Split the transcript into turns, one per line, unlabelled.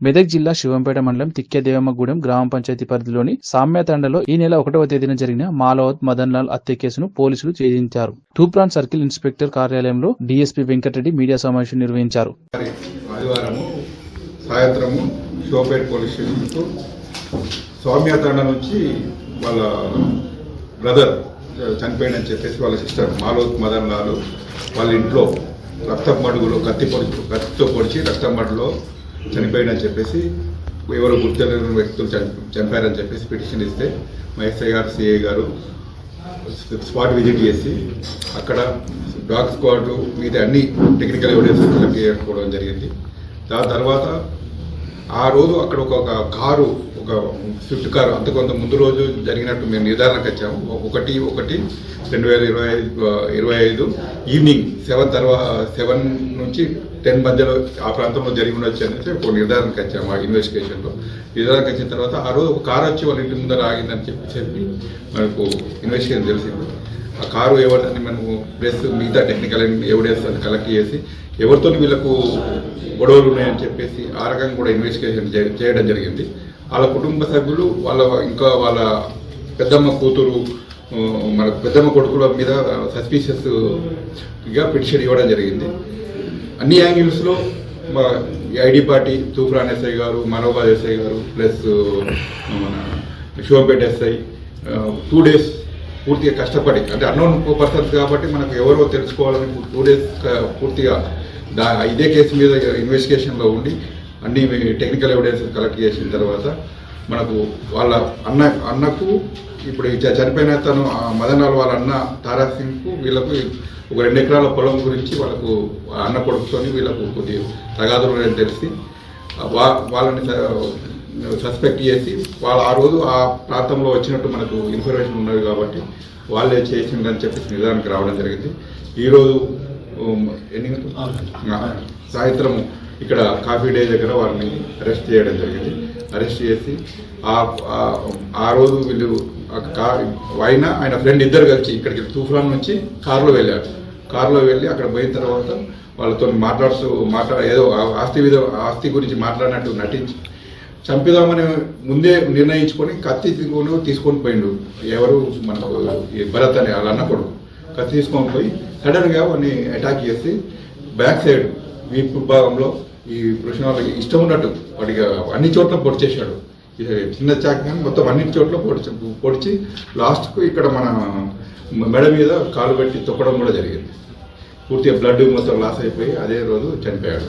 మెదక్ జిల్లా శివంపేట మండలం తిక్కెదేవమ్మగూడెం గ్రామ పంచాయతీ పరిధిలోని సామ్యతండలో ఈ నెల ఒకటవ తేదీన జరిగిన మాలవత్ మదన్ లాల్ హత్య కేసును పోలీసులు ఛేదించారు. తూప్రాన్ సర్కిల్ ఇన్స్పెక్టర్ కార్యాలయంలో డీఎస్పీ వెంకటరెడ్డి మీడియా సమావేశం నిర్వహించారు.
సాయంత్రము షోపేట్ పోలీస్ స్టేషన్కు సౌమ్య నుంచి వాళ్ళ బ్రదర్ చనిపోయాడని చెప్పేసి వాళ్ళ సిస్టర్ మాలోత్ మదన్ లాలు వాళ్ళ ఇంట్లో రక్తపు మడుగులో కత్తి పొడి కత్తితో పొడిచి రక్తం మడుగులో చనిపోయాడని చెప్పేసి ఎవరో గుర్తెలిగిన వ్యక్తులు చని చనిపోయారని చెప్పేసి పిటిషన్ ఇస్తే మా ఎస్ఐ గారు సిఐ గారు స్పాట్ విజిట్ చేసి అక్కడ డాగ్ స్క్వాడ్ మిగతా అన్ని టెక్నికల్ ఎవిడెన్స్ కలెక్ట్ చేసుకోవడం జరిగింది. దాని తర్వాత ఆ రోజు అక్కడ ఒక కారు ఒక స్విఫ్ట్ కారు అంత కొంత ముందు రోజు జరిగినట్టు మేము నిర్ధారణకు వచ్చాము. ఒకటి ఒకటి రెండు వేల ఇరవై ఐదు ఇరవై ఐదు ఈవినింగ్ సెవెన్ తర్వాత సెవెన్ నుంచి టెన్ మధ్యలో ఆ ప్రాంతంలో జరిగి ఉండొచ్చు అనేసి ఒక నిర్ధారణకు వచ్చాము ఆ ఇన్వెస్టిగేషన్లో. నిర్ధారణకు వచ్చిన తర్వాత ఆ రోజు ఒక కారు వచ్చి వాళ్ళ ఇంటి ముందర ఆగిందని చెప్పి చెప్పి మనకు ఇన్వెస్టిగేషన్ తెలిసింది. ఆ కారు ఎవరిదని మనము ప్లస్ మిగతా టెక్నికల్ ఎవిడెన్స్ అని కలెక్ట్ చేసి ఎవరితో వీళ్ళకు గొడవలు ఉన్నాయని చెప్పేసి ఆ రకంగా కూడా ఇన్వెస్టిగేషన్ చేయడం జరిగింది. వాళ్ళ కుటుంబ సభ్యులు వాళ్ళ ఇంకా వాళ్ళ పెద్దమ్మ కూతురు మన పెద్దమ్మ కొడుకుల మీద సస్పీషియస్గా పిటిషన్ ఇవ్వడం జరిగింది. అన్ని యాంగిల్స్లో మా ఐడి పార్టీ తూఫ్రాన్ ఎస్ఐ గారు మనోబాద్ ఎస్ఐ గారు ప్లస్ మన శివంపేట ఎస్ఐ టూ డేస్ పూర్తిగా కష్టపడి అంటే అన్నోన్ పర్సన్స్ కాబట్టి మనకు ఎవరో తెలుసుకోవాలని టూ డేస్ పూర్తిగా దా ఇదే కేసు మీద ఇన్వెస్టిగేషన్లో ఉండి అన్ని టెక్నికల్ ఎవిడెన్స్ కలెక్ట్ చేసిన తర్వాత మనకు వాళ్ళ అన్న అన్నకు ఇప్పుడు చనిపోయిన తను ఆ మదనాల్ వాళ్ళ అన్న తారా సింగ్కు వీళ్ళకు ఒక రెండు ఎకరాల పొలం గురించి వాళ్ళకు అన్న కొడుకుతోని వీళ్ళకు కొద్దిగా తగాదులు తెలిసి వా- వాళ్ళని సస్పెక్ట్ చేసి వాళ్ళు ఆ రోజు ఆ ప్రాంతంలో వచ్చినట్టు మనకు ఇన్ఫర్మేషన్ ఉన్నది కాబట్టి వాళ్ళే చేసిందని చెప్పేసి నిర్ధారణకు రావడం జరిగింది. ఈరోజు ఎన్ని? సాయంత్రం ఇక్కడ కాఫీ డే దగ్గర వాళ్ళని అరెస్ట్ చేయడం జరిగింది. అరెస్ట్ చేసి ఆ ఆ- రోజు వీళ్ళు ఆయన ఆయన ఫ్రెండ్ ఇద్దరు కలిసి ఇక్కడికి తూఫాన్ నుంచి కారులో వెళ్ళారు. కారులో వెళ్ళి అక్కడ పోయిన తర్వాత వాళ్ళతో మాట్లాడుతూ మాట్లాడ ఏదో ఆ- ఆస్తి విధ ఆస్తి గురించి మాట్లాడినట్టు నటించి చంపిదామని ముందే నిర్ణయించుకొని కత్తి తీసుకొని తీసుకొని పోయిండు. ఎవరు మనకు భరత్ అని వాళ్ళ అన్న కొడుకు. కత్తి తీసుకొని పోయి సడన్గా వాడిని అటాక్ చేసి బ్యాక్ సైడ్ వీపు భాగంలో ఈ ప్రశ్న వాళ్ళకి ఇష్టం ఉన్నట్టు వాడికి అన్ని చోట్ల పొడిచేశాడు. చిన్న చాక్ కానీ మొత్తం అన్ని చోట్ల పొడిచి పొడిచి లాస్ట్కు ఇక్కడ మన మెడ మీద కాలు పెట్టి తొక్కడం కూడా జరిగింది. పూర్తిగా బ్లడ్ మొత్తం లాస్ అయిపోయి అదే రోజు చనిపోయాడు.